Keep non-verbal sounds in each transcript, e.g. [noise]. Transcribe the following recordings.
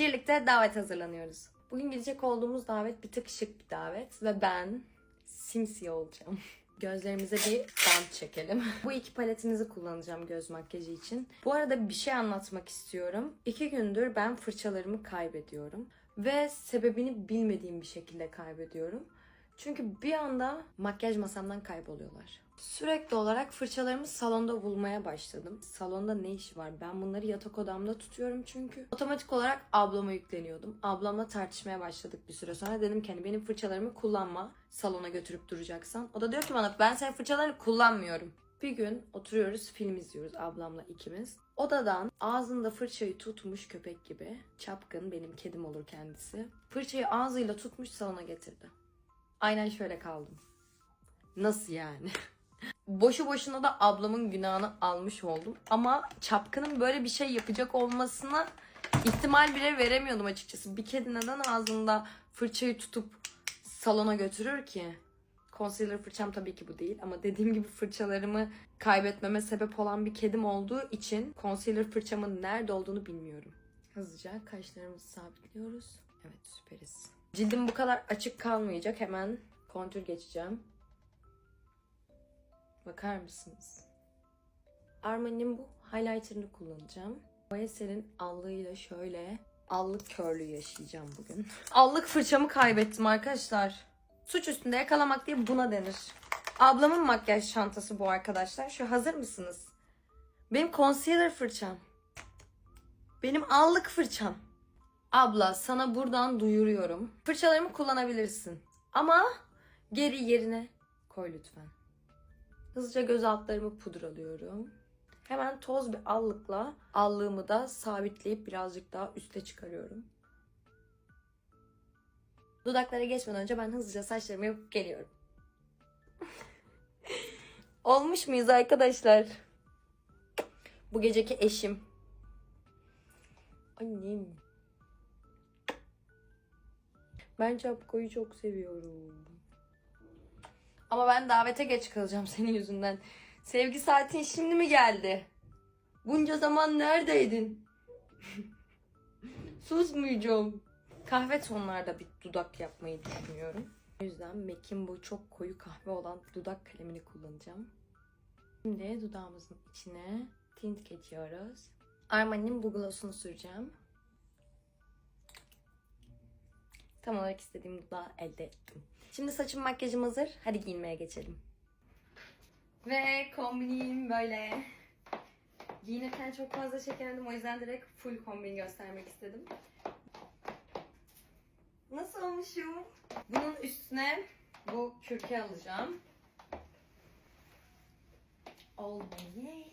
Birlikte davet hazırlanıyoruz. Bugün gidecek olduğumuz davet bir tık şık bir davet ve ben simsiyah olacağım. [laughs] Gözlerimize bir bant çekelim. [laughs] Bu iki paletimizi kullanacağım göz makyajı için. Bu arada bir şey anlatmak istiyorum. İki gündür ben fırçalarımı kaybediyorum. Ve sebebini bilmediğim bir şekilde kaybediyorum. Çünkü bir anda makyaj masamdan kayboluyorlar. Sürekli olarak fırçalarımı salonda bulmaya başladım. Salonda ne işi var? Ben bunları yatak odamda tutuyorum çünkü. Otomatik olarak ablama yükleniyordum. Ablamla tartışmaya başladık bir süre sonra. Dedim ki hani benim fırçalarımı kullanma. Salona götürüp duracaksan. O da diyor ki bana ben senin fırçalarını kullanmıyorum. Bir gün oturuyoruz film izliyoruz ablamla ikimiz. Odadan ağzında fırçayı tutmuş köpek gibi. Çapkın benim kedim olur kendisi. Fırçayı ağzıyla tutmuş salona getirdi. Aynen şöyle kaldım. Nasıl yani? [laughs] Boşu boşuna da ablamın günahını almış oldum. Ama çapkının böyle bir şey yapacak olmasına ihtimal bile veremiyordum açıkçası. Bir kedi neden ağzında fırçayı tutup salona götürür ki? Concealer fırçam tabii ki bu değil ama dediğim gibi fırçalarımı kaybetmeme sebep olan bir kedim olduğu için concealer fırçamın nerede olduğunu bilmiyorum. Hızlıca kaşlarımızı sabitliyoruz. Evet süperiz. Cildim bu kadar açık kalmayacak. Hemen kontür geçeceğim. Bakar mısınız? Armani'nin bu highlighter'ını kullanacağım. Eser'in allığıyla şöyle allık körlüğü yaşayacağım bugün. [laughs] Allık fırçamı kaybettim arkadaşlar. Suç üstünde yakalamak diye buna denir. Ablamın makyaj çantası bu arkadaşlar. Şu hazır mısınız? Benim concealer fırçam. Benim allık fırçam. Abla sana buradan duyuruyorum. Fırçalarımı kullanabilirsin. Ama geri yerine koy lütfen. Hızlıca göz altlarımı pudralıyorum. Hemen toz bir allıkla allığımı da sabitleyip birazcık daha üste çıkarıyorum. Dudaklara geçmeden önce ben hızlıca saçlarımı yapıp geliyorum. [laughs] Olmuş muyuz arkadaşlar? Bu geceki eşim. Annem. Ben çapkoyu çok seviyorum. Ama ben davete geç kalacağım senin yüzünden. Sevgi saatin şimdi mi geldi? Bunca zaman neredeydin? [laughs] Susmayacağım. Kahve tonlarda bir dudak yapmayı düşünüyorum. O yüzden MAC'in bu çok koyu kahve olan dudak kalemini kullanacağım. Şimdi dudağımızın içine tint geçiyoruz. Armani'nin bu gloss'unu süreceğim. Tam olarak istediğim dudağı elde ettim. Şimdi saçım makyajım hazır. Hadi giyinmeye geçelim. Ve kombinim böyle. Giyinirken çok fazla şekerlendim. O yüzden direkt full kombin göstermek istedim. Nasıl olmuşum? Bunun üstüne bu kürke alacağım. Olmayı.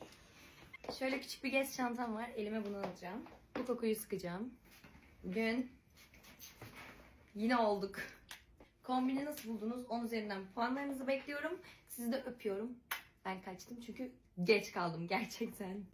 Şöyle küçük bir gez çantam var. Elime bunu alacağım. Bu kokuyu sıkacağım. Bugün yine olduk. Kombini nasıl buldunuz? 10 üzerinden puanlarınızı bekliyorum. Sizi de öpüyorum. Ben kaçtım çünkü geç kaldım gerçekten.